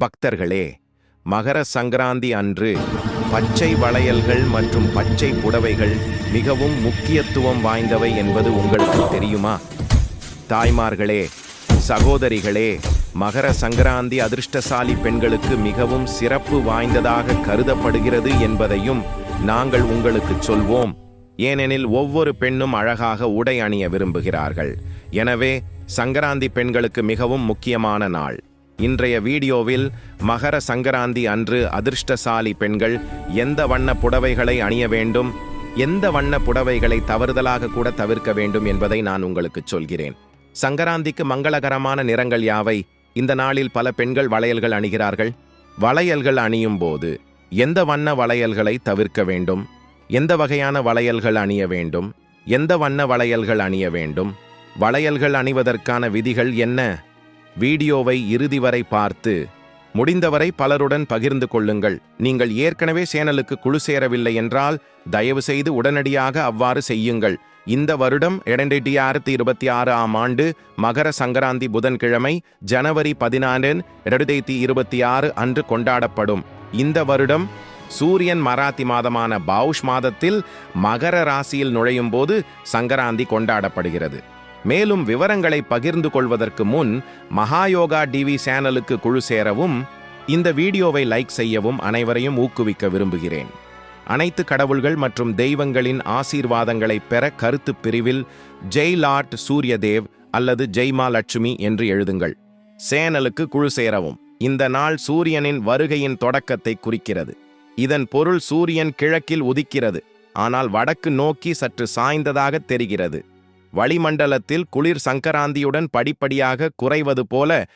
பக்தர்களே மகர சங்கராந்தி அன்று பச்சை வளையல்கள் மற்றும் பச்சை புடவைகள் மிகவும் முக்கியத்துவம் வாய்ந்தவை என்பது உங்களுக்கு தெரியுமா? தாய்மார்களே சகோதரிகளே மகர சங்கராந்தி அதிர்ஷ்டசாலி பெண்களுக்கு மிகவும் சிறப்பு வாய்ந்ததாக கருதப்படுகிறது என்பதையும் நாங்கள் உங்களுக்கு சொல்வோம். ஏனெனில் ஒவ்வொரு பெண்ணும் அழகாக உடை அணிய விரும்புகிறார்கள். எனவே சங்கராந்தி பெண்களுக்கு மிகவும் முக்கியமான நாள். இன்றைய வீடியோவில் மகர சங்கராந்தி அன்று அதிர்ஷ்டசாலி பெண்கள் எந்த வண்ண புடவைகளை அணிய வேண்டும் எந்த வண்ண புடவைகளை தவறுதலாக கூட தவிர்க்க வேண்டும் என்பதை நான் உங்களுக்கு சொல்கிறேன். சங்கராந்திக்கு மங்களகரமான நிறங்கள் யாவை? இந்த நாளில் பல பெண்கள் வளையல்கள் அணிகிறார்கள். வளையல்கள் அணியும் போது எந்த வண்ண வளையல்களை தவிர்க்க வேண்டும்? எந்த வகையான வளையல்கள் அணிய வேண்டும்? எந்த வண்ண வளையல்கள் அணிய வேண்டும்? வளையல்கள் அணிவதற்கான விதிகள் என்ன? வீடியோவை இறுதி வரை பார்த்து முடிந்தவரை பலருடன் பகிர்ந்து கொள்ளுங்கள். நீங்கள் ஏற்கனவே சேனலுக்கு குழு சேரவில்லை என்றால் தயவு செய்து உடனடியாக அவ்வாறு செய்யுங்கள். இந்த வருடம் இரண்டாயிரத்தி இருபத்தி ஆறு ஆம் ஆண்டு மகர சங்கராந்தி புதன்கிழமை ஜனவரி பதினாறு இரண்டாயிரத்தி இருபத்தி ஆறு அன்று கொண்டாடப்படும். இந்த வருடம் சூரியன் மராத்தி மாதமான பவுஷ் மாதத்தில் மகர ராசியில் நுழையும் போது சங்கராந்தி கொண்டாடப்படுகிறது. மேலும் விவரங்களை பகிர்ந்து கொள்வதற்கு முன் மகாயோகா டிவி சேனலுக்கு குழு சேரவும் இந்த வீடியோவை லைக் செய்யவும் அனைவரையும் ஊக்குவிக்க விரும்புகிறேன். அனைத்து கடவுள்கள் மற்றும் தெய்வங்களின் ஆசீர்வாதங்களை பெற கருத்து பிரிவில் ஜெய் லார்ட் சூரியதேவ் அல்லது ஜெய்மா லட்சுமி என்று எழுதுங்கள். சேனலுக்கு குழு சேரவும். இந்த நாள் சூரியனின் வருகையின் தொடக்கத்தை குறிக்கிறது. இதன் பொருள் சூரியன் கிழக்கில் உதிக்கிறது. ஆனால் வடக்கு நோக்கி சற்று சாய்ந்ததாக தெரிகிறது. வளிமண்டலத்தில் குளிர் சங்கராந்தியுடன் படிப்படியாக குறைவது போல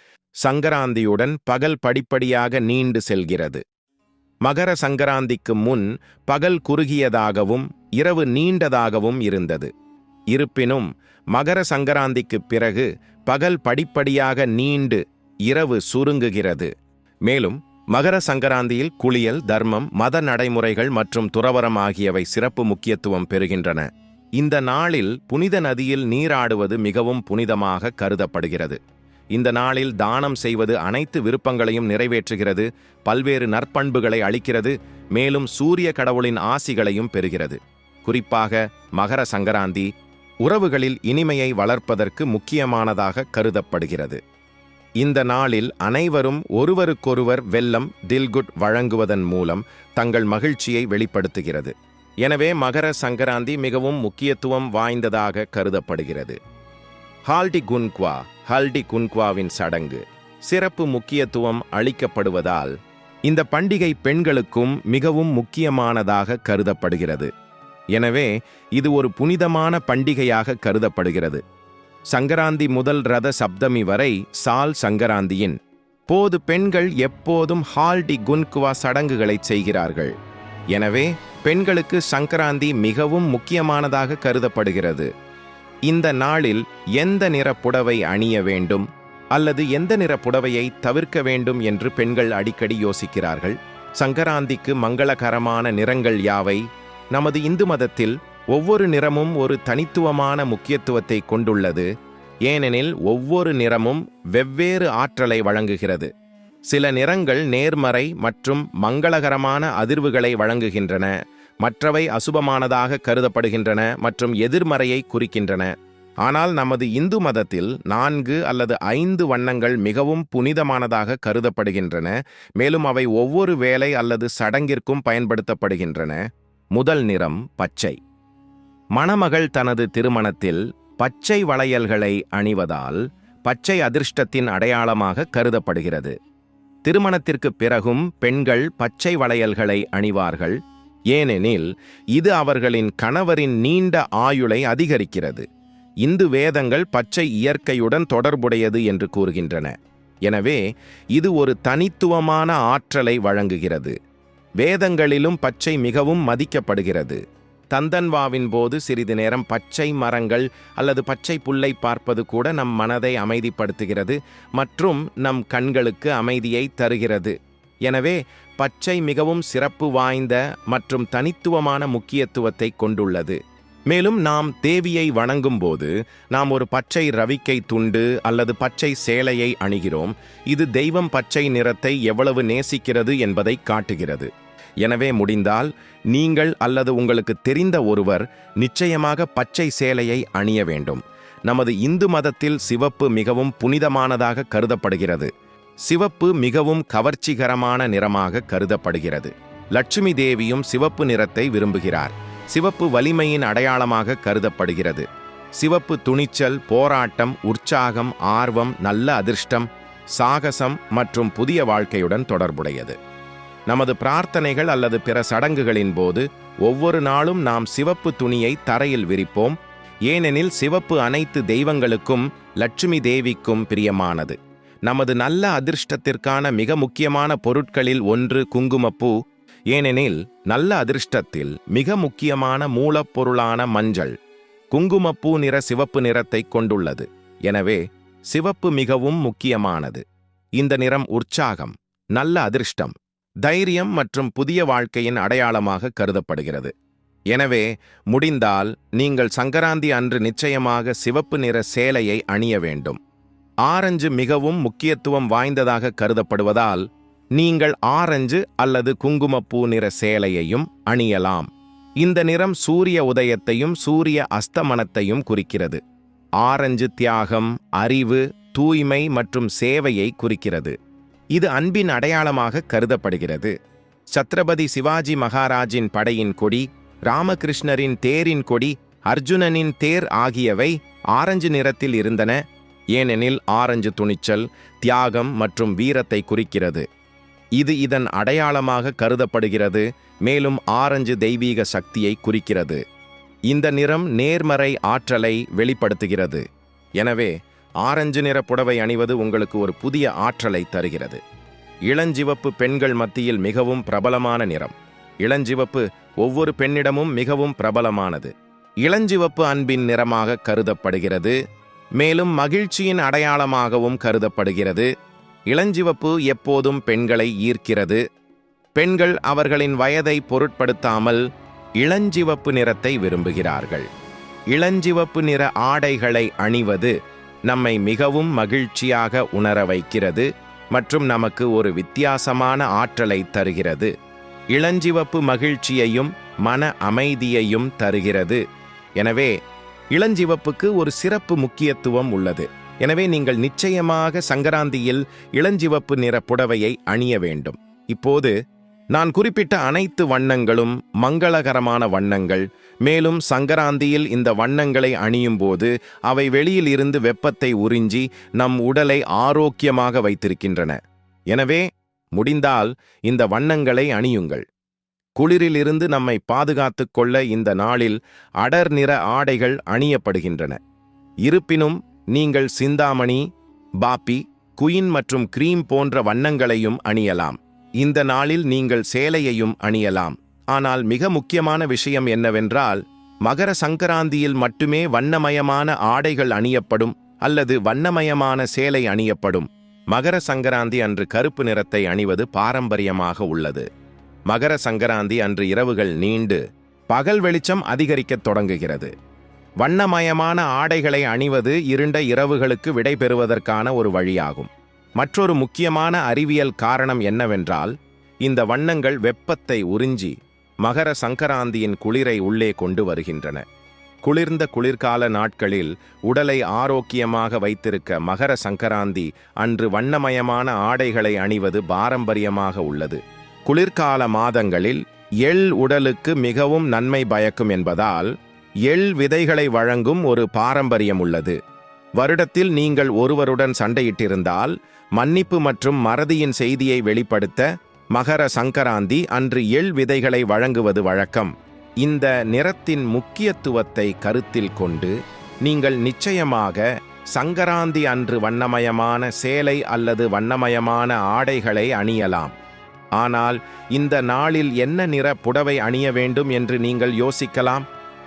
சங்கராந்தியுடன் பகல் படிப்படியாக நீண்டு செல்கிறது. மகர சங்கராந்திக்கு முன் பகல் குறுகியதாகவும் இரவு நீண்டதாகவும் இருந்தது. இருப்பினும் மகர சங்கராந்திக்குப் பிறகு பகல் படிப்படியாக நீண்டு இரவு சுருங்குகிறது. மேலும் மகர சங்கராந்தியில் குளியல் தர்மம் மத நடைமுறைகள் மற்றும் துறவரம் ஆகியவை சிறப்பு முக்கியத்துவம் பெறுகின்றன. இந்த நாளில் புனித நதியில் நீராடுவது மிகவும் புனிதமாக கருதப்படுகிறது. இந்த நாளில் தானம் செய்வது அனைத்து விருப்பங்களையும் நிறைவேற்றுகிறது பல்வேறு நற்பண்புகளை அளிக்கிறது மேலும் சூரிய கடவுளின் ஆசிகளையும் பெறுகிறது. குறிப்பாக மகர சங்கராந்தி உறவுகளில் இனிமையை வளர்ப்பதற்கு முக்கியமானதாக கருதப்படுகிறது. இந்த நாளில் அனைவரும் ஒருவருக்கொருவர் வெல்லம் தில்குட் வழங்குவதன் மூலம் தங்கள் மகிழ்ச்சியை வெளிப்படுத்துகிறது. எனவே மகர சங்கராந்தி மிகவும் முக்கியத்துவம் வாய்ந்ததாக கருதப்படுகிறது. ஹால்டி குன்குவா ஹல்டி குன்குவாவின் சடங்கு சிறப்பு முக்கியத்துவம் அளிக்கப்படுவதால் இந்த பண்டிகை பெண்களுக்கும் மிகவும் முக்கியமானதாக கருதப்படுகிறது. எனவே இது ஒரு புனிதமான பண்டிகையாக கருதப்படுகிறது. சங்கராந்தி முதல் ரத சப்தமி வரை சால் சங்கராந்தியின் போது பெண்கள் எப்போதும் ஹால்டி குன்குவா சடங்குகளை செய்கிறார்கள். எனவே பெண்களுக்கு சங்கராந்தி மிகவும் முக்கியமானதாக கருதப்படுகிறது. இந்த நாளில் எந்த நிற புடவை அணிய வேண்டும் அல்லது எந்த நிற புடவையை தவிர்க்க வேண்டும் என்று பெண்கள் அடிக்கடி யோசிக்கிறார்கள். சங்கராந்திக்கு மங்களகரமான நிறங்கள் யாவை? நமது இந்து மதத்தில் ஒவ்வொரு நிறமும் ஒரு தனித்துவமான முக்கியத்துவத்தை கொண்டுள்ளது. ஏனெனில் ஒவ்வொரு நிறமும் வெவ்வேறு ஆற்றலை வழங்குகிறது. சில நிறங்கள் நேர்மறை மற்றும் மங்களகரமான அதிர்வுகளை வழங்குகின்றன. மற்றவை அசுபமானதாக கருதப்படுகின்றன மற்றும் எதிர்மறையை குறிக்கின்றன. ஆனால் நமது இந்து மதத்தில் நான்கு அல்லது ஐந்து வண்ணங்கள் மிகவும் புனிதமானதாக கருதப்படுகின்றன. மேலும் அவை ஒவ்வொரு வேலை அல்லது சடங்கிற்கும் பயன்படுத்தப்படுகின்றன. முதல் நிறம் பச்சை. மணமகள் தனது திருமணத்தில் பச்சை வளையல்களை அணிவதால் பச்சை அதிர்ஷ்டத்தின் அடையாளமாக கருதப்படுகிறது. திருமணத்திற்கு பிறகும் பெண்கள் பச்சை வளையல்களை அணிவார்கள். ஏனெனில் இது அவர்களின் கணவரின் நீண்ட ஆயுளை அதிகரிக்கிறது. இந்து வேதங்கள் பச்சை இயற்கையுடன் தொடர்புடையது என்று கூறுகின்றன. எனவே இது ஒரு தனித்துவமான ஆற்றலை வழங்குகிறது. வேதங்களிலும் பச்சை மிகவும் மதிக்கப்படுகிறது. தந்தன்வாவின் போது சிறிது நேரம் பச்சை மரங்கள் அல்லது பச்சை புல்லை பார்ப்பது கூட நம் மனதை அமைதிப்படுத்துகிறது மற்றும் நம் கண்களுக்கு அமைதியை தருகிறது. எனவே பச்சை மிகவும் சிறப்பு வாய்ந்த மற்றும் தனித்துவமான முக்கியத்துவத்தை கொண்டுள்ளது. மேலும் நாம் தேவியை வணங்கும் போது நாம் ஒரு பச்சை ரவிக்கை துண்டு அல்லது பச்சை சேலையை அணிகிறோம். இது தெய்வம் பச்சை நிறத்தை எவ்வளவு நேசிக்கிறது என்பதை காட்டுகிறது. எனவே முடிந்தால் நீங்கள் அல்லது உங்களுக்கு தெரிந்த ஒருவர் நிச்சயமாக பச்சை சேலையை அணிய வேண்டும். நமது இந்து மதத்தில் சிவப்பு மிகவும் புனிதமானதாக கருதப்படுகிறது. சிவப்பு மிகவும் கவர்ச்சிகரமான நிறமாக கருதப்படுகிறது. லட்சுமி தேவியும் சிவப்பு நிறத்தை விரும்புகிறார். சிவப்பு வலிமையின் அடையாளமாக கருதப்படுகிறது. சிவப்பு துணிச்சல் போராட்டம் உற்சாகம் ஆர்வம் நல்ல அதிர்ஷ்டம் சாகசம் மற்றும் புதிய வாழ்க்கையுடன் தொடர்புடையது. நமது பிரார்த்தனைகள் அல்லது பிற சடங்குகளின் போது ஒவ்வொரு நாளும் நாம் சிவப்பு துணியை தரையில் விரிப்போம். ஏனெனில் சிவப்பு அனைத்து தெய்வங்களுக்கும் லட்சுமி தேவிக்கும் பிரியமானது. நமது நல்ல அதிர்ஷ்டத்திற்கான மிக முக்கியமான பொருட்களில் ஒன்று குங்குமப்பூ. ஏனெனில் நல்ல அதிர்ஷ்டத்தில் மிக முக்கியமான மூலப்பொருளான மஞ்சள். குங்குமப்பூ நிற சிவப்பு நிறத்தை கொண்டுள்ளது. எனவே சிவப்பு மிகவும் முக்கியமானது. இந்த நிறம் உற்சாகம் நல்ல அதிர்ஷ்டம். தைரியம் மற்றும் புதிய வாழ்க்கையின் அடையாளமாக கருதப்படுகிறது. எனவே முடிந்தால் நீங்கள் சங்கராந்தி அன்று நிச்சயமாக சிவப்பு நிற சேலையை அணிய வேண்டும். ஆரஞ்சு மிகவும் முக்கியத்துவம் வாய்ந்ததாக கருதப்படுவதால் நீங்கள் ஆரஞ்சு அல்லது குங்குமப்பூ நிற சேலையையும் அணியலாம். இந்த நிறம் சூரிய உதயத்தையும் சூரிய அஸ்தமனத்தையும் குறிக்கிறது. ஆரஞ்சு தியாகம் அறிவு தூய்மை மற்றும் சேவையை குறிக்கிறது. இது அன்பின் அடையாளமாக கருதப்படுகிறது. சத்ரபதி சிவாஜி மகாராஜின் படையின் கொடி ராமகிருஷ்ணரின் தேரின் கொடி அர்ஜுனனின் தேர் ஆகியவை ஆரஞ்சு நிறத்தில் இருந்தன. ஏனெனில் ஆரஞ்சு துணிச்சல் தியாகம் மற்றும் வீரத்தை குறிக்கிறது. இது இதன் அடையாளமாக கருதப்படுகிறது மேலும் ஆரஞ்சு தெய்வீக சக்தியை குறிக்கிறது. இந்த நிறம் நேர்மறை ஆற்றலை வெளிப்படுத்துகிறது. எனவே ஆரஞ்சு நிற புடவை அணிவது உங்களுக்கு ஒரு புதிய ஆற்றலை தருகிறது. இளஞ்சிவப்பு பெண்கள் மத்தியில் மிகவும் பிரபலமான நிறம். இளஞ்சிவப்பு ஒவ்வொரு பெண்ணிடமும் மிகவும் பிரபலமானது. இளஞ்சிவப்பு அன்பின் நிறமாக கருதப்படுகிறது. மேலும் மகிழ்ச்சியின் அடையாளமாகவும் கருதப்படுகிறது. இளஞ்சிவப்பு எப்போதும் பெண்களை ஈர்க்கிறது. பெண்கள் அவர்களின் வயதை பொருட்படுத்தாமல் இளஞ்சிவப்பு நிறத்தை விரும்புகிறார்கள். இளஞ்சிவப்பு நிற ஆடைகளை அணிவது நம்மை மிகவும் மகிழ்ச்சியாக உணர வைக்கிறது மற்றும் நமக்கு ஒரு வித்தியாசமான ஆற்றலை தருகிறது. இளஞ்சிவப்பு மகிழ்ச்சியையும் மன அமைதியையும் தருகிறது. எனவே இளஞ்சிவப்புக்கு ஒரு சிறப்பு முக்கியத்துவம் உள்ளது. எனவே நீங்கள் நிச்சயமாக சங்கராந்தியில் இளஞ்சிவப்பு நிற புடவையை அணிய வேண்டும். இப்போது நான் குறிப்பிட்ட அனைத்து வண்ணங்களும் மங்களகரமான வண்ணங்கள். மேலும் சங்கராந்தியில் இந்த வண்ணங்களை அணியும் போது அவை வெளியில் இருந்து வெப்பத்தை உறிஞ்சி நம் உடலை ஆரோக்கியமாக வைத்திருக்கின்றன. எனவே முடிந்தால் இந்த வண்ணங்களை அணியுங்கள். குளிரிலிருந்து நம்மை பாதுகாத்து கொள்ள இந்த நாளில் அடர் நிற ஆடைகள் அணியப்படுகின்றன. இருப்பினும் நீங்கள் சிந்தாமணி பாப்பி குயின் மற்றும் கிரீம் போன்ற வண்ணங்களையும் அணியலாம். இந்த நாளில் நீங்கள் சேலையையும் அணியலாம். ஆனால் மிக முக்கியமான விஷயம் என்னவென்றால் மகர சங்கராந்தியில் மட்டுமே வண்ணமயமான ஆடைகள் அணியப்படும் அல்லது வண்ணமயமான சேலை அணியப்படும். மகர சங்கராந்தி அன்று கருப்பு நிறத்தை அணிவது பாரம்பரியமாக உள்ளது. மகர சங்கராந்தி அன்று இரவுகள் நீண்டு பகல் வெளிச்சம் அதிகரிக்கத் தொடங்குகிறது. வண்ணமயமான ஆடைகளை அணிவது இருண்ட இரவுகளுக்கு விடை பெறுவதற்கான ஒரு வழியாகும். மற்றொரு முக்கியமான அறிவியல் காரணம் என்னவென்றால் இந்த வண்ணங்கள் வெப்பத்தை உறிஞ்சி மகர சங்கராந்தியின் குளிரை உள்ளே கொண்டு வருகின்றன. குளிர்ந்த குளிர்கால நாட்களில் உடலை ஆரோக்கியமாக வைத்திருக்க மகர சங்கராந்தி அன்று வண்ணமயமான ஆடைகளை அணிவது பாரம்பரியமாக உள்ளது. குளிர்கால மாதங்களில் எள் உடலுக்கு மிகவும் நன்மை பயக்கும் என்பதால் எள் விதைகளை வழங்கும் ஒரு பாரம்பரியம் உள்ளது. வருடத்தில் நீங்கள் ஒருவருடன் சண்டையிட்டிருந்தால் மன்னிப்பு மற்றும் மறதியின் செய்தியை வெளிப்படுத்த மகர சங்கராந்தி அன்று எள் விதைகளை வழங்குவது வழக்கம். இந்த நிறத்தின் முக்கியத்துவத்தை கருத்தில் கொண்டு நீங்கள் நிச்சயமாக சங்கராந்தி அன்று வண்ணமயமான சேலை அல்லது வண்ணமயமான ஆடைகளை அணியலாம். ஆனால் இந்த நாளில் என்ன நிற புடவை அணிய வேண்டும் என்று நீங்கள் யோசிக்கலாம்?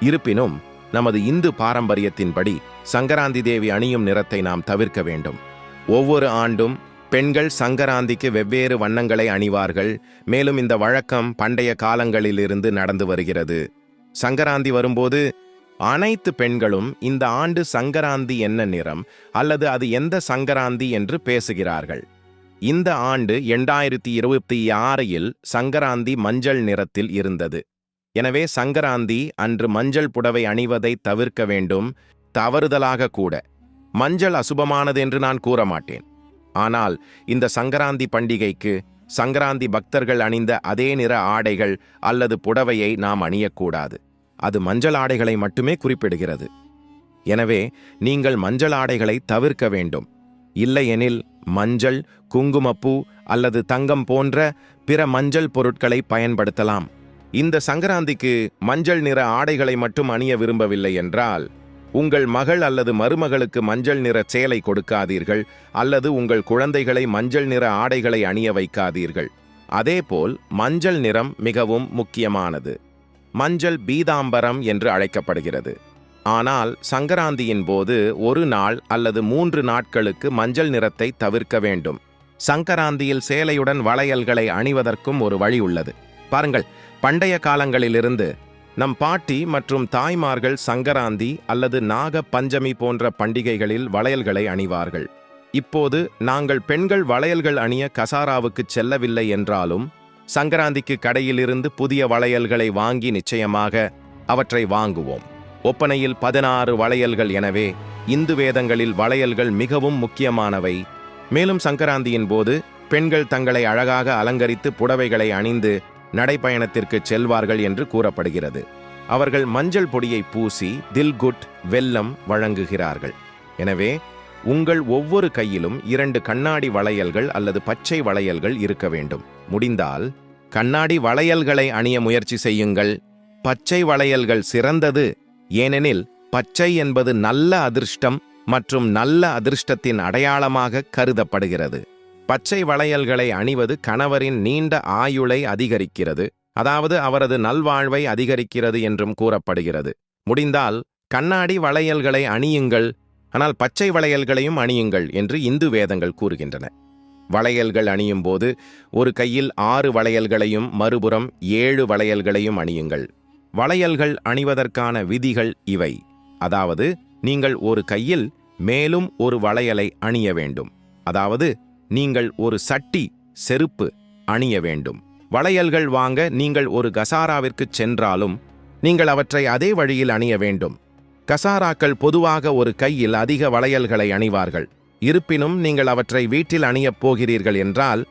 இருப்பினும் நமது இந்து பாரம்பரியத்தின்படி சங்கராந்தி தேவி அணியும் நிறத்தை நாம் தவிர்க்க வேண்டும். ஒவ்வொரு ஆண்டும் பெண்கள் சங்கராந்திக்கு வெவ்வேறு வண்ணங்களை அணிவார்கள். மேலும் இந்த வழக்கம் பண்டைய காலங்களிலிருந்து நடந்து வருகிறது. சங்கராந்தி வரும்போது அனைத்து பெண்களும் இந்த ஆண்டு சங்கராந்தி என்ன நிறம் அல்லது அது எந்த சங்கராந்தி என்று பேசுகிறார்கள். இந்த ஆண்டு எண்டாயிரத்தி இருபத்தி ஆறில் சங்கராந்தி மஞ்சள் நிறத்தில் இருந்தது. எனவே சங்கராந்தி அன்று மஞ்சள் புடவை அணிவதை தவிர்க்க வேண்டும். தவறுதலாக கூட. மஞ்சள் அசுபமானது என்று நான் கூற மாட்டேன் ஆனால் இந்த சங்கராந்தி பண்டிகைக்கு சங்கராந்தி பக்தர்கள் அணிந்த அதே நிற ஆடைகள் அல்லது புடவையை நாம் அணியக்கூடாது. அது மஞ்சள் ஆடைகளை மட்டுமே குறிப்பிடுகிறது. எனவே நீங்கள் மஞ்சள் ஆடைகளை தவிர்க்க வேண்டும். இல்லையெனில் மஞ்சள் குங்குமப்பூ அல்லது தங்கம் போன்ற பிற மஞ்சள் பொருட்களை பயன்படுத்தலாம். இந்த சங்கராந்திக்கு மஞ்சள் நிற ஆடைகளை மட்டும் அணிய விரும்பவில்லை என்றால் உங்கள் மகள் அல்லது மருமகளுக்கு மஞ்சள் நிற சேலை கொடுக்காதீர்கள் அல்லது உங்கள் குழந்தைகளை மஞ்சள் நிற ஆடைகளை அணிய வைக்காதீர்கள். அதேபோல் மஞ்சள் நிறம் மிகவும் முக்கியமானது. மஞ்சள் பீதாம்பரம் என்று அழைக்கப்படுகிறது. ஆனால் சங்கராந்தியின் போது ஒரு நாள் அல்லது மூன்று நாட்களுக்கு மஞ்சள் நிறத்தை தவிர்க்க வேண்டும். சங்கராந்தியில் சேலையுடன் வளையல்களை அணிவதற்கும் ஒரு வழி உள்ளது. பாருங்கள் பண்டைய காலங்களிலிருந்து நம் பாட்டி மற்றும் தாய்மார்கள் சங்கராந்தி அல்லது நாக பஞ்சமி போன்ற பண்டிகைகளில் வளையல்களை அணிவார்கள். இப்போது நாங்கள் பெண்கள் வளையல்கள் அணிய கசாராவுக்கு செல்லவில்லை என்றாலும் சங்கராந்திக்கு கடையிலிருந்து புதிய வளையல்களை வாங்கி நிச்சயமாக அவற்றை வாங்குவோம். ஒப்பனையில் பதினாறு வளையல்கள் எனவே இந்து வேதங்களில் வளையல்கள் மிகவும் முக்கியமானவை. மேலும் சங்கராந்தியின் போது பெண்கள் தங்களை அழகாக அலங்கரித்து புடவைகளை அணிந்து நடைப்பயணத்திற்கு செல்வார்கள் என்று கூறப்படுகிறது. அவர்கள் மஞ்சள் பொடியை பூசி தில்குட் வெல்லம் வழங்குகிறார்கள். எனவே உங்கள் ஒவ்வொரு கையிலும் இரண்டு கண்ணாடி வளையல்கள் அல்லது பச்சை வளையல்கள் இருக்க வேண்டும். முடிந்தால் கண்ணாடி வளையல்களை அணிய முயற்சி செய்யுங்கள். பச்சை வளையல்கள் சிறந்தது ஏனெனில் பச்சை என்பது நல்ல அதிர்ஷ்டம் மற்றும் நல்ல அதிர்ஷ்டத்தின் அடையாளமாக கருதப்படுகிறது. பச்சை வளையல்களை அணிவது கணவரின் நீண்ட ஆயுளை அதிகரிக்கிறது அதாவது அவரது நல்வாழ்வை அதிகரிக்கிறது என்றும் கூறப்படுகிறது. முடிந்தால் கண்ணாடி வளையல்களை அணியுங்கள் ஆனால் பச்சை வளையல்களையும் அணியுங்கள் என்று இந்து வேதங்கள் கூறுகின்றன. வளையல்கள் அணியும் போது ஒரு கையில் ஆறு வளையல்களையும் மறுபுறம் ஏழு வளையல்களையும் அணியுங்கள். வளையல்கள் அணிவதற்கான விதிகள் இவை. அதாவது நீங்கள் ஒரு கையில் மேலும் ஒரு வளையலை அணிய வேண்டும். அதாவது நீங்கள் ஒரு சட்டி செருப்பு அணிய வேண்டும். வளையல்கள் வாங்க நீங்கள் ஒரு கசாராவிற்கு சென்றாலும் நீங்கள் அவற்றை அதே வழியில் அணிய வேண்டும். கசாராக்கள் பொதுவாக ஒரு கையில் அதிக வளையல்களை அணிவார்கள். இருப்பினும் நீங்கள் அவற்றை வீட்டில் அணியப் போகிறீர்கள் என்றால்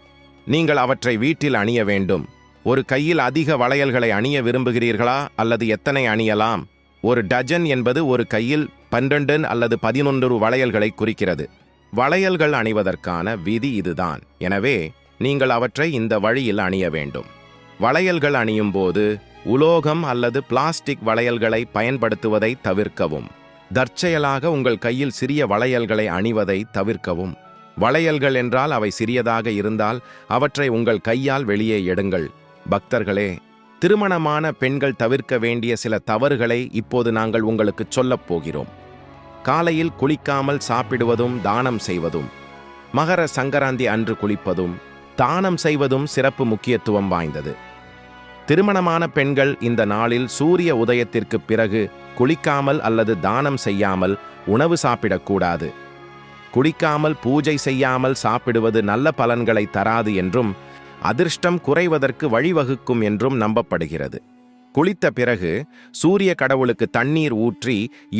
நீங்கள் அவற்றை வீட்டில் அணிய வேண்டும். ஒரு கையில் அதிக வளையல்களை அணிய விரும்புகிறீர்களா அல்லது எத்தனை அணியலாம்? ஒரு டஜன் என்பது ஒரு கையில் பன்னெண்டு அல்லது பதினொன்று வளையல்களை குறிக்கிறது. வளையல்கள் அணிவதற்கான விதி இதுதான். எனவே நீங்கள் அவற்றை இந்த வழியில் அணிய வேண்டும். வளையல்கள் அணியும் போது உலோகம் அல்லது பிளாஸ்டிக் வளையல்களை பயன்படுத்துவதை தவிர்க்கவும். தற்செயலாக உங்கள் கையில் சிறிய வளையல்களை அணிவதை தவிர்க்கவும். வளையல்கள் என்றால் அவை சிறியதாக இருந்தால் அவற்றை உங்கள் கையால் வெளியே எடுங்கள். பக்தர்களே திருமணமான பெண்கள் தவிர்க்க வேண்டிய சில தவறுகளை இப்போது நாங்கள் உங்களுக்குச் சொல்லப் போகிறோம். காலையில் குளிக்காமல் சாப்பிடுவதும் தானம் செய்வதும் மகர சங்கராந்தி அன்று குளிப்பதும் தானம் செய்வதும் சிறப்பு முக்கியத்துவம் வாய்ந்தது. திருமணமான பெண்கள் இந்த நாளில் சூரிய உதயத்திற்கு பிறகு குளிக்காமல் அல்லது தானம் செய்யாமல் உணவு சாப்பிடக்கூடாது. குளிக்காமல் பூஜை செய்யாமல் சாப்பிடுவது நல்ல பலன்களை தராது என்றும் அதிர்ஷ்டம் குறைவதற்கு வழிவகுக்கும் என்றும் நம்பப்படுகிறது. குளித்த பிறகு சூரிய கடவுளுக்கு தண்ணீர் ஊற்றி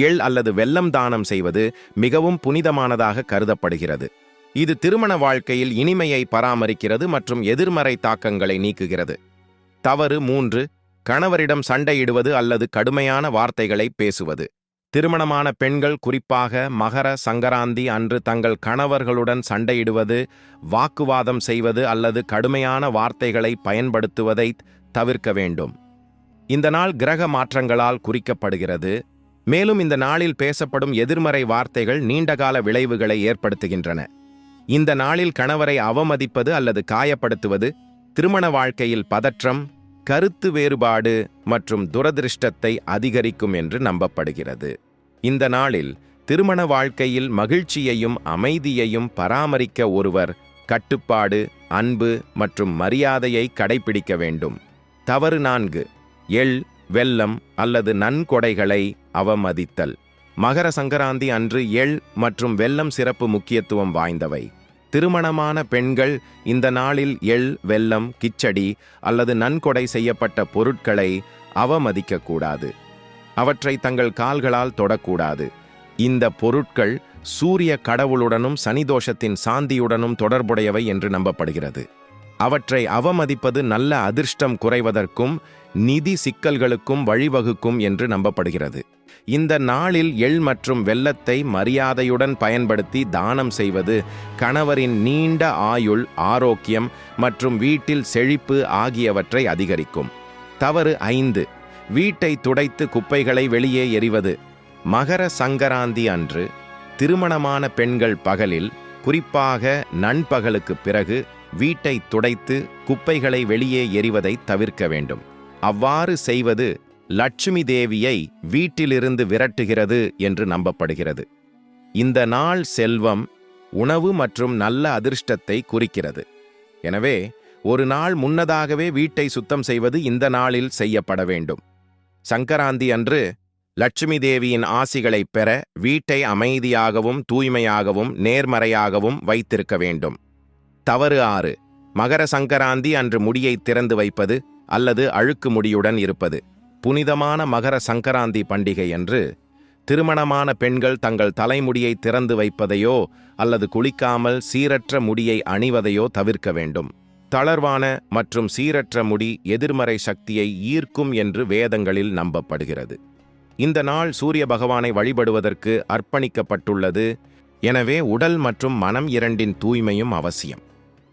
எள் அல்லது வெல்லம் தானம் செய்வது மிகவும் புனிதமானதாக கருதப்படுகிறது. இது திருமண வாழ்க்கையில் இனிமையை பராமரிக்கிறது மற்றும் எதிர்மறை தாக்கங்களை நீக்குகிறது. தவறு மூன்று கணவரிடம் சண்டையிடுவது அல்லது கடுமையான வார்த்தைகளை பேசுவது. திருமணமான பெண்கள் குறிப்பாக மகர சங்கராந்தி அன்று தங்கள் கணவர்களுடன் சண்டையிடுவது வாக்குவாதம் செய்வது அல்லது கடுமையான வார்த்தைகளை பயன்படுத்துவதை தவிர்க்க வேண்டும். இந்த நாள் கிரக மாற்றங்களால் குறிக்கப்படுகிறது. மேலும் இந்த நாளில் பேசப்படும் எதிர்மறை வார்த்தைகள் நீண்டகால விளைவுகளை ஏற்படுத்துகின்றன. இந்த நாளில் கணவரை அவமதிப்பது அல்லது காயப்படுத்துவது திருமண வாழ்க்கையில் பதற்றம் கருத்து வேறுபாடு மற்றும் துரதிருஷ்டத்தை அதிகரிக்கும் என்று நம்பப்படுகிறது. இந்த நாளில் திருமண வாழ்க்கையில் மகிழ்ச்சியையும் அமைதியையும் பராமரிக்க ஒருவர் கட்டுப்பாடு அன்பு மற்றும் மரியாதையை கடைபிடிக்க வேண்டும். தவறு நான்கு எள் வெல்லம் அல்லது நன்கொடைகளை அவமதித்தல். மகர சங்கராந்தி அன்று எள் மற்றும் வெல்லம் சிறப்பு முக்கியத்துவம் வாய்ந்தவை. திருமணமான பெண்கள் இந்த நாளில் எள் வெல்லம் கிச்சடி அல்லது நன்கொடை செய்யப்பட்ட பொருட்களை அவமதிக்கக்கூடாது அவற்றை தங்கள் கால்களால் தொடக்கூடாது. இந்த பொருட்கள் சூரிய கடவுளுடனும் சனிதோஷத்தின் சாந்தியுடனும் தொடர்புடையவை என்று நம்பப்படுகிறது. அவற்றை அவமதிப்பது நல்ல அதிர்ஷ்டம் குறைவதற்கும் நிதி சிக்கல்களுக்கும் வழிவகுக்கும் என்று நம்பப்படுகிறது. இந்த நாளில் எள் மற்றும் வெள்ளத்தை மரியாதையுடன் பயன்படுத்தி தானம் செய்வது கணவரின் நீண்ட ஆயுள் ஆரோக்கியம் மற்றும் வீட்டில் செழிப்பு ஆகியவற்றை அதிகரிக்கும். தவறு ஐந்து வீட்டை துடைத்து குப்பைகளை வெளியே எறிவது. மகர சங்கராந்தி அன்று திருமணமான பெண்கள் பகலில் குறிப்பாக நண்பகலுக்கு பிறகு வீட்டை துடைத்து குப்பைகளை வெளியே எறிவதை தவிர்க்க வேண்டும். அவ்வாறு செய்வது லட்சுமி தேவியை வீட்டிலிருந்து விரட்டுகிறது என்று நம்பப்படுகிறது. இந்த நாள் செல்வம் உணவு மற்றும் நல்ல அதிர்ஷ்டத்தை குறிக்கிறது. எனவே ஒரு நாள் முன்னதாகவே வீட்டை சுத்தம் செய்வது இந்த நாளில் செய்யப்பட வேண்டும். சங்கராந்தி அன்று லட்சுமி தேவியின் ஆசிகளைப் பெற வீட்டை அமைதியாகவும் தூய்மையாகவும் நேர்மறையாகவும் வைத்திருக்க வேண்டும். தவறு ஆறு. மகர சங்கராந்தி அன்று முடியை திறந்து வைப்பது அல்லது அழுக்கு முடியுடன் இருப்பது. புனிதமான மகர சங்கராந்தி பண்டிகை அன்று திருமணமான பெண்கள் தங்கள் தலைமுடியை திறந்து வைப்பதையோ அல்லது குளிக்காமல் சீரற்ற முடியை அணிவதையோ தவிர்க்க வேண்டும். தளர்வான மற்றும் சீரற்ற முடி எதிர்மறை சக்தியை ஈர்க்கும் என்று வேதங்களில் நம்பப்படுகிறது. இந்த நாள் சூரிய பகவானை வழிபடுவதற்கு அர்ப்பணிக்கப்பட்டுள்ளது. எனவே உடல் மற்றும் மனம் இரண்டின் தூய்மையும் அவசியம்.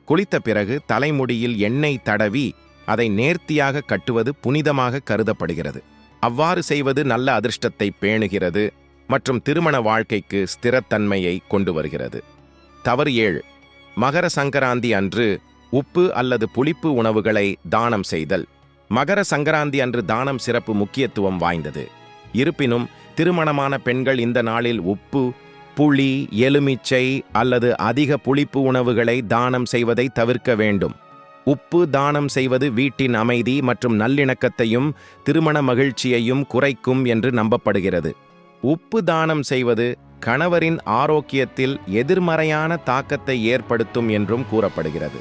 குளித்த பிறகு தலைமுடியில் எண்ணெய் தடவி அதை நேர்த்தியாக கட்டுவது புனிதமாக கருதப்படுகிறது. அவ்வாறு செய்வது நல்ல அதிர்ஷ்டத்தை பேணுகிறது மற்றும் திருமண வாழ்க்கைக்கு ஸ்திரத்தன்மையை கொண்டு வருகிறது. தவறு ஏழு. மகர சங்கராந்தி அன்று உப்பு அல்லது புளிப்பு உணவுகளை தானம் செய்தல். மகர சங்கராந்தி அன்று தானம் சிறப்பு முக்கியத்துவம் வாய்ந்தது. இருப்பினும் திருமணமான பெண்கள் இந்த நாளில் உப்பு புளி எலுமிச்சை அல்லது அதிக புளிப்பு உணவுகளை தானம் செய்வதை தவிர்க்க வேண்டும். உப்பு தானம் செய்வது வீட்டின் அமைதி மற்றும் நல்லிணக்கத்தையும் திருமண மகிழ்ச்சியையும் குறைக்கும் என்று நம்பப்படுகிறது. உப்பு தானம் செய்வது கணவரின் ஆரோக்கியத்தில் எதிர்மறையான தாக்கத்தை ஏற்படுத்தும் என்றும் கூறப்படுகிறது.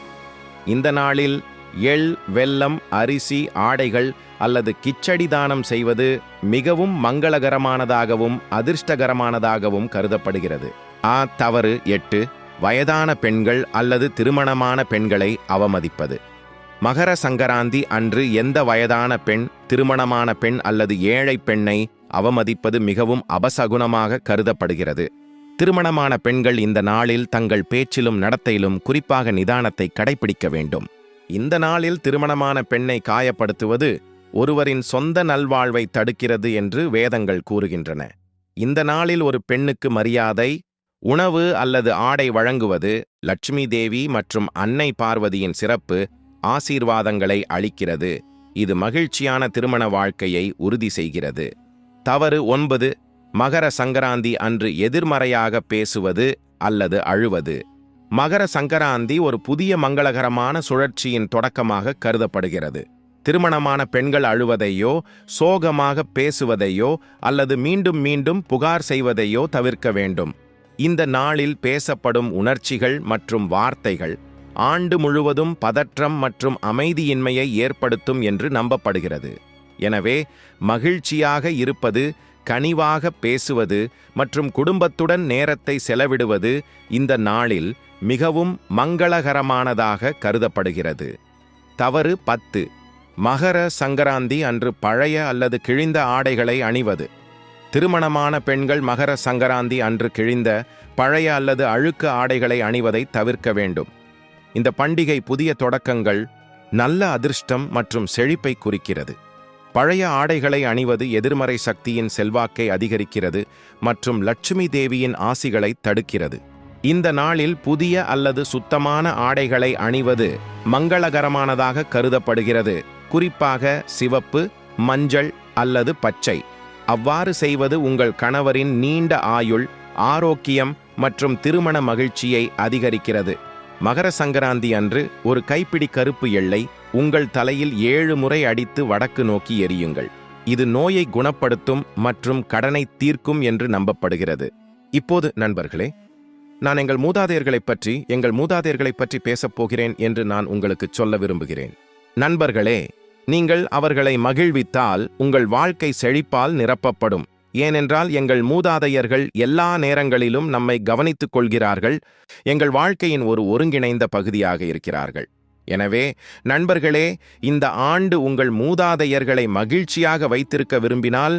இந்த நாளில் எள் வெல்லம் அரிசி ஆடைகள் அல்லது கிச்சடி தானம் செய்வது மிகவும் மங்களகரமானதாகவும் அதிர்ஷ்டகரமானதாகவும் கருதப்படுகிறது. ஆ தவறு. எட்டு. வயதான பெண்கள் அல்லது திருமணமான பெண்களை அவமதிப்பது. மகர சங்கராந்தி அன்று எந்த வயதான பெண் திருமணமான பெண் அல்லது ஏழை பெண்ணை அவமதிப்பது மிகவும் அபசகுணமாக கருதப்படுகிறது. திருமணமான பெண்கள் இந்த நாளில் தங்கள் பேச்சிலும் நடத்தையிலும் குறிப்பாக நிதானத்தை கடைபிடிக்க வேண்டும். இந்த நாளில் திருமணமான பெண்ணை காயப்படுத்துவது ஒருவரின் சொந்த நல்வாழ்வை தடுக்கிறது என்று வேதங்கள் கூறுகின்றன. இந்த நாளில் ஒரு பெண்ணுக்கு மரியாதை உணவு அல்லது ஆடை வழங்குவது லட்சுமி தேவி மற்றும் அன்னை பார்வதியின் சிறப்பு ஆசீர்வாதங்களை அளிக்கிறது. இது மகிழ்ச்சியான திருமண வாழ்க்கையை உறுதி செய்கிறது. தவறு ஒன்பது மகர சங்கராந்தி அன்று எதிர்மறையாக பேசுவது அல்லது அழுவது. மகர சங்கராந்தி ஒரு புதிய மங்களகரமான சுழற்சியின் தொடக்கமாக கருதப்படுகிறது. திருமணமான பெண்கள் அழுவதையோ சோகமாக பேசுவதையோ அல்லது மீண்டும் மீண்டும் புகார் செய்வதையோ தவிர்க்க வேண்டும். இந்த நாளில் பேசப்படும் உணர்ச்சிகள் மற்றும் வார்த்தைகள் ஆண்டு முழுவதும் பதற்றம் மற்றும் அமைதியின்மையை ஏற்படுத்தும் என்று நம்பப்படுகிறது. எனவே மகிழ்ச்சியாக இருப்பது கனிவாக பேசுவது மற்றும் குடும்பத்துடன் நேரத்தை செலவிடுவது இந்த நாளில் மிகவும் மங்களகரமானதாக கருதப்படுகிறது. தவறு பத்து. மகர சங்கராந்தி அன்று பழைய அல்லது கிழிந்த ஆடைகளை அணிவது. திருமணமான பெண்கள் மகர சங்கராந்தி அன்று கிழிந்த பழைய அல்லது அழுக்கு ஆடைகளை அணிவதை தவிர்க்க வேண்டும். இந்த பண்டிகை புதிய தொடக்கங்கள் நல்ல அதிர்ஷ்டம் மற்றும் செழிப்பை குறிக்கிறது. பழைய ஆடைகளை அணிவது எதிர்மறை சக்தியின் செல்வாக்கை அதிகரிக்கிறது மற்றும் லட்சுமி தேவியின் ஆசிகளை தடுக்கிறது. இந்த நாளில் புதிய அல்லது சுத்தமான ஆடைகளை அணிவது மங்களகரமானதாக கருதப்படுகிறது. குறிப்பாக சிவப்பு மஞ்சள் அல்லது பச்சை. அவ்வாறு செய்வது உங்கள் கணவரின் நீண்ட ஆயுள் ஆரோக்கியம் மற்றும் திருமண மகிழ்ச்சியை அதிகரிக்கிறது. மகர சங்கராந்தி அன்று ஒரு கைப்பிடி கருப்பு எள்ளை உங்கள் தலையில் ஏழு முறை அடித்து வடக்கு நோக்கி எரியுங்கள் இது நோயை குணப்படுத்தும் மற்றும் கடனை தீர்க்கும் என்று நம்பப்படுகிறது. இப்போது நண்பர்களே நான் எங்கள் மூதாதையர்களைப் பற்றி எங்கள் மூதாதையர்களைப் பற்றி பேசப் போகிறேன் என்று நான் உங்களுக்கு சொல்ல விரும்புகிறேன். நண்பர்களே நீங்கள் அவர்களை மகிழ்வித்தால் உங்கள் வாழ்க்கை செழிப்பால் நிரப்பப்படும். ஏனென்றால் எங்கள் மூதாதையர்கள் எல்லா நேரங்களிலும் நம்மை கவனித்துக் கொள்கிறார்கள். எங்கள் வாழ்க்கையின் ஒரு ஒருங்கிணைந்த பகுதியாக இருக்கிறார்கள். எனவே நண்பர்களே இந்த ஆண்டு உங்கள் மூதாதையர்களை மகிழ்ச்சியாக வைத்திருக்க விரும்பினால்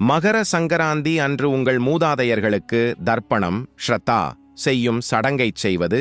மகர சங்கராந்தி அன்று உங்கள் மூதாதையர்களுக்கு தர்ப்பணம் ஸ்ரத்தா செய்யும் சடங்கைச் செய்வது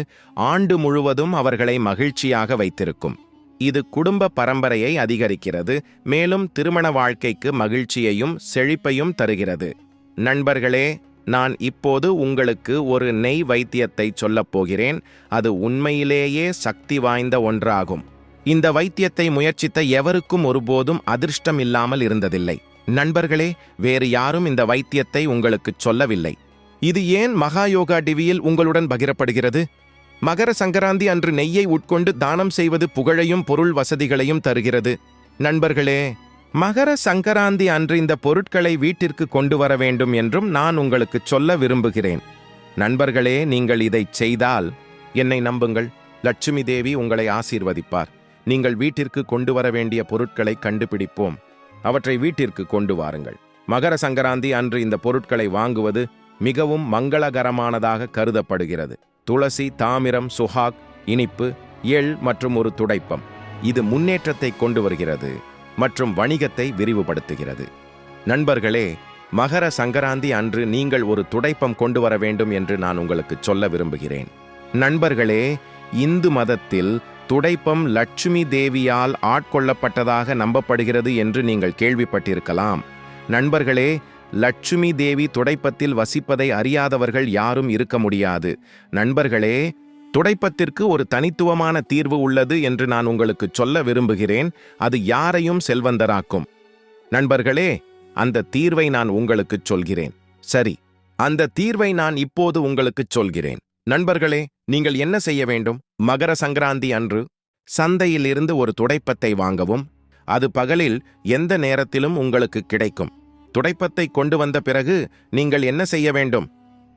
ஆண்டு முழுவதும் அவர்களை மகிழ்ச்சியாக வைத்திருக்கும். இது குடும்ப பரம்பரையை அதிகரிக்கிறது மேலும் திருமண வாழ்க்கைக்கு மகிழ்ச்சியையும் செழிப்பையும் தருகிறது. நண்பர்களே நான் இப்போது உங்களுக்கு ஒரு நெய் வைத்தியத்தை சொல்லப் போகிறேன். அது உண்மையிலேயே சக்தி வாய்ந்த ஒன்றாகும். இந்த வைத்தியத்தை முயற்சித்த எவருக்கும் ஒருபோதும் அதிர்ஷ்டம் இல்லாமல் இருந்ததில்லை. நண்பர்களே வேறு யாரும் இந்த வைத்தியத்தை உங்களுக்குச் சொல்லவில்லை. இது ஏன் மகா யோகா டிவியில் உங்களுடன் பகிரப்படுகிறது? மகர சங்கராந்தி அன்று நெய்யை உட்கொண்டு தானம் செய்வது புகழையும் பொருள் வசதிகளையும் தருகிறது. நண்பர்களே மகர சங்கராந்தி அன்று இந்த பொருட்களை வீட்டிற்கு கொண்டு வர வேண்டும் என்றும் நான் உங்களுக்கு சொல்ல விரும்புகிறேன். நண்பர்களே நீங்கள் இதைச் செய்தால் என்னை நம்புங்கள். லட்சுமி தேவி உங்களை ஆசீர்வதிப்பார். நீங்கள் வீட்டிற்கு கொண்டு வர வேண்டிய பொருட்களை கண்டுபிடிப்போம். அவற்றை வீட்டிற்கு கொண்டு வாருங்கள். மகர சங்கராந்தி அன்று இந்த பொருட்களை வாங்குவது மிகவும் மங்களகரமானதாக கருதப்படுகிறது. துளசி தாமிரம் சுஹாக் இனிப்பு எள் மற்றும் ஒரு துடைப்பம். இது முன்னேற்றத்தை கொண்டு வருகிறது. மற்றும் வணிகத்தை விரிவுபடுத்துகிறது. நண்பர்களே மகர சங்கராந்தி அன்று நீங்கள் ஒரு துடைப்பம் கொண்டு வர வேண்டும் என்று நான் உங்களுக்கு சொல்ல விரும்புகிறேன். நண்பர்களே இந்து மதத்தில் துடைப்பம் லட்சுமி தேவியால் ஆட்கொள்ளப்பட்டதாக நம்பப்படுகிறது என்று நீங்கள் கேள்விப்பட்டிருக்கலாம். நண்பர்களே லட்சுமி தேவி துடைப்பத்தில் வசிப்பதை அறியாதவர்கள் யாரும் இருக்க முடியாது. நண்பர்களே துடைப்பத்திற்கு ஒரு தனித்துவமான தீர்வு உள்ளது என்று நான் உங்களுக்கு சொல்ல விரும்புகிறேன். அது யாரையும் செல்வந்தராக்கும். நண்பர்களே அந்த தீர்வை நான் உங்களுக்குச் சொல்கிறேன். சரி அந்த தீர்வை நான் இப்போது உங்களுக்குச் சொல்கிறேன். நண்பர்களே நீங்கள் என்ன செய்ய வேண்டும்? மகர சங்கராந்தி அன்று சந்தையிலிருந்து ஒரு துடைப்பத்தை வாங்கவும் அது பகலில் எந்த நேரத்திலும் உங்களுக்கு கிடைக்கும். துடைப்பத்தை கொண்டு வந்த பிறகு நீங்கள் என்ன செய்ய வேண்டும்?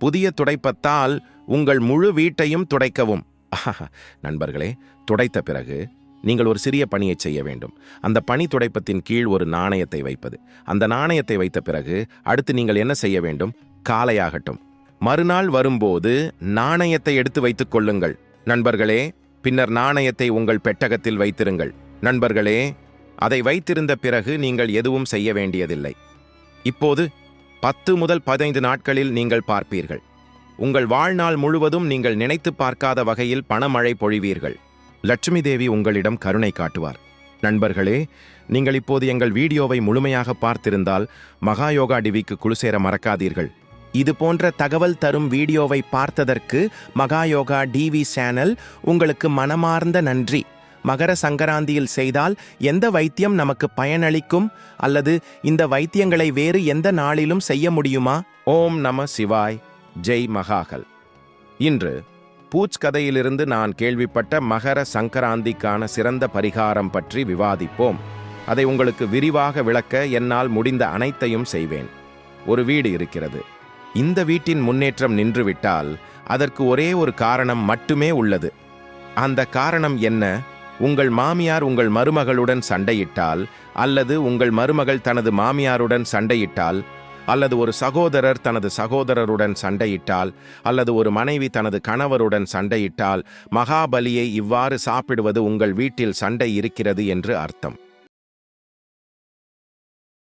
புதிய துடைப்பத்தால் உங்கள் முழு வீட்டையும் துடைக்கவும். நண்பர்களே துடைத்த பிறகு நீங்கள் ஒரு சிறிய பணியை செய்ய வேண்டும். அந்த பணி துடைப்பத்தின் கீழ் ஒரு நாணயத்தை வைப்பது. அந்த நாணயத்தை வைத்த பிறகு அடுத்து நீங்கள் என்ன செய்ய வேண்டும்? காலையாகட்டும் மறுநாள் வரும்போது நாணயத்தை எடுத்து வைத்துக் கொள்ளுங்கள். நண்பர்களே பின்னர் நாணயத்தை உங்கள் பெட்டகத்தில் வைத்திருங்கள். நண்பர்களே அதை வைத்திருந்த பிறகு நீங்கள் எதுவும் செய்ய வேண்டியதில்லை. இப்போது பத்து முதல் பதினைந்து நாட்களில் நீங்கள் பார்ப்பீர்கள். உங்கள் வாழ்நாள் முழுவதும் நீங்கள் நினைத்து பார்க்காத வகையில் பணமழை பொழிவீர்கள். லட்சுமி தேவி உங்களிடம் கருணை காட்டுவார். நண்பர்களே நீங்கள் இப்போது எங்கள் வீடியோவை முழுமையாக பார்த்திருந்தால் மகா யோகா டிவிக்கு குழு சேர மறக்காதீர்கள். இது போன்ற தகவல் தரும் வீடியோவை பார்த்ததற்கு மகா யோகா டிவி சேனல் உங்களுக்கு மனமார்ந்த நன்றி. மகர சங்கராந்தியில் செய்தால் எந்த வைத்தியம் நமக்கு பயனளிக்கும்? அல்லது இந்த வைத்தியங்களை வேறு எந்த நாளிலும் செய்ய முடியுமா? ஓம் நம சிவாய். ஜெய் மகாகல். இன்று பூச் கதையிலிருந்து நான் கேள்விப்பட்ட மகர சங்கராந்திக்கான சிறந்த பரிகாரம் பற்றி விவாதிப்போம். அதை உங்களுக்கு விரிவாக விளக்க என்னால் முடிந்த அனைத்தையும் செய்வேன். ஒரு வீடு இருக்கிறது. இந்த வீட்டின் முன்னேற்றம் நின்றுவிட்டால் அதற்கு ஒரே ஒரு காரணம் மட்டுமே உள்ளது. அந்த காரணம் என்ன? உங்கள் மாமியார் உங்கள் மருமகளுடன் சண்டையிட்டால் அல்லது உங்கள் மருமகள் தனது மாமியாருடன் சண்டையிட்டால் அல்லது ஒரு சகோதரர் தனது சகோதரருடன் சண்டையிட்டால் அல்லது ஒரு மனைவி தனது கணவருடன் சண்டையிட்டால் மகாபலியை இவ்வாறு சாப்பிடுவது உங்கள் வீட்டில் சண்டை இருக்கிறது என்று அர்த்தம்.